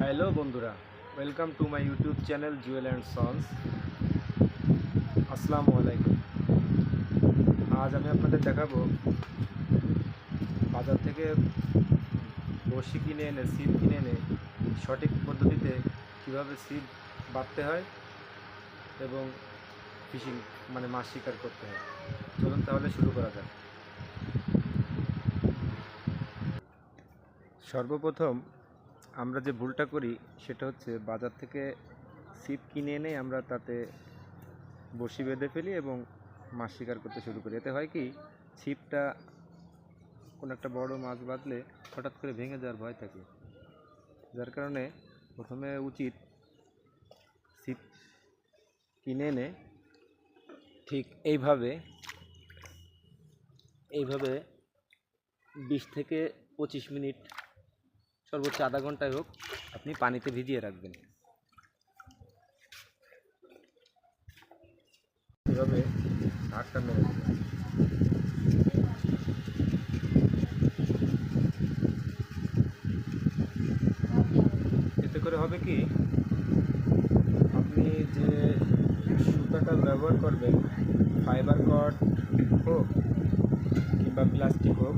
Hello বন্ধুরা welcome to my YouTube channel Jewel and sons আসসালামু আলাইকুম। আজ আমি আপনাদের দেখাবো বাজার থেকে বসি কিনে এনে সিপ কিনে এনে সঠিক পদ্ধতিতে কীভাবে সিপ বাঁধতে হয় এবং ফিশিং মানে মাছ শিকার করতে হয়। চলুন তাহলে শুরু করা যাক। সর্বপ্রথম আমরা যে ভুলটা করি সেটা হচ্ছে বাজার থেকে ছিপ কিনে এনে আমরা তাতে বড়শি বেঁধে ফেলি এবং মাছ শিকার করতে শুরু করি। এতে হয় কি, ছিপটা কোনো একটা বড় মাছ বাঁধলে হঠাৎ করে ভেঙে যাওয়ার ভয় থাকে। যার কারণে প্রথমে উচিত ছিপ কিনে এনে ঠিক এইভাবে এইভাবে বিশ থেকে পঁচিশ মিনিট সর্বোচ্চ আধা ঘন্টায় হোক, আপনি পানিতে ভিজিয়ে রাখবেন। এভাবে ঢাকটা মেরে এতে করে হবে কি, আপনি যে সুতাটা ব্যবহার করবেন, ফাইবার কট হোক কিংবা প্লাস্টিক হোক,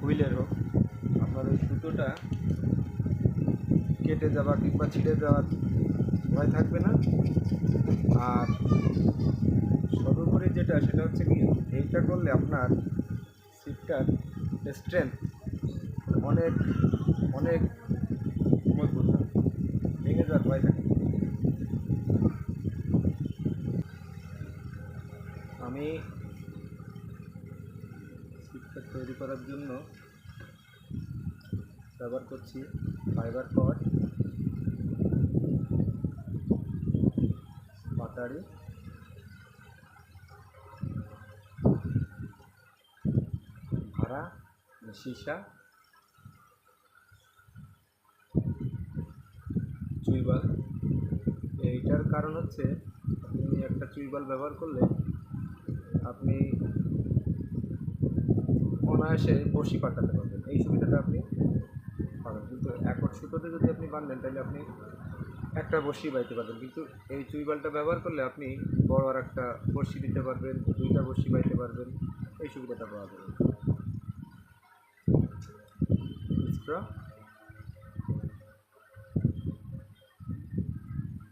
হুইলের হোক, আপনার ওই সুতোটা কেটে যাওয়া কিংবা ছিঁড়ে যাওয়ার ভয় থাকবে না। আর সর্বোপরি যেটা, সেটা হচ্ছে কি, এইটা করলে আপনার সিটটার স্ট্রেংথ অনেক অনেক মজবুত ভেঙে যাওয়ার ভয় থাকে আমি সিটটা তৈরি করার জন্য ব্যবহার করছি ফাইবার কট পাটারি ভাড়া সীসা চুইবাল। এইটার কারণ হচ্ছে, আপনি একটা চুইবাল ব্যবহার করলে আপনি অনায়াসে বসি পাঠাতে পারবেন। এই সুবিধাটা আপনি পাবেন। কিন্তু একট সুতোতে যদি আপনি বাঁধেন তাহলে আপনি একটা বড়শি বাইতে পারবেন। কিন্তু এই চুইবালটা ব্যবহার করলে আপনি বড় আর একটা বড়শি দিতে পারবেন, দুইটা বড়শি বাইতে পারবেন, এই সুবিধাটা পাওয়া যাবে।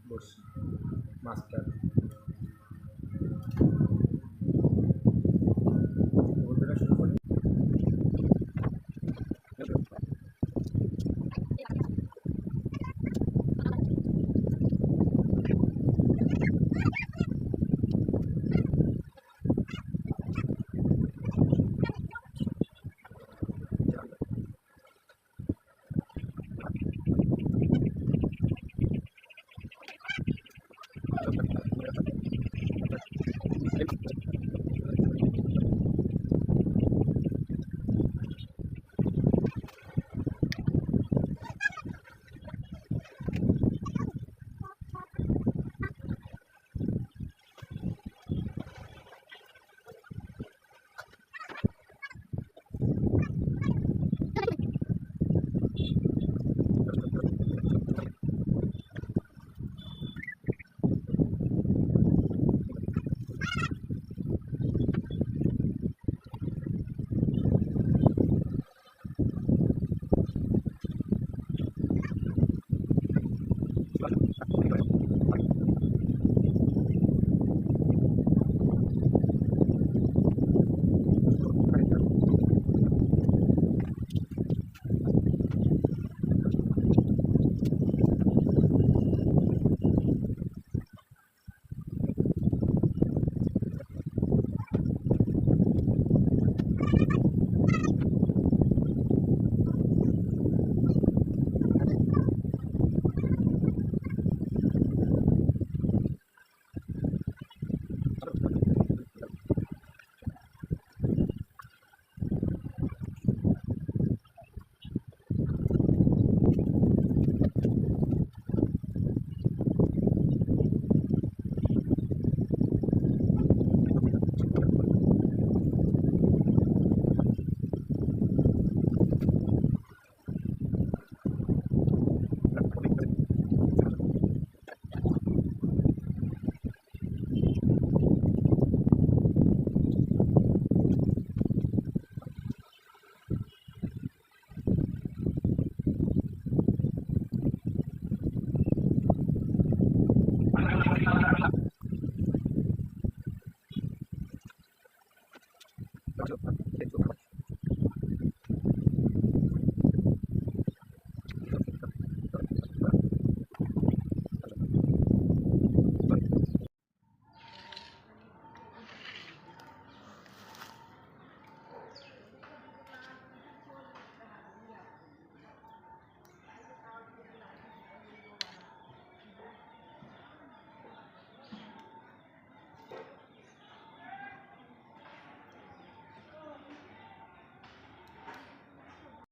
বড়শি মাস্টার 就快，就。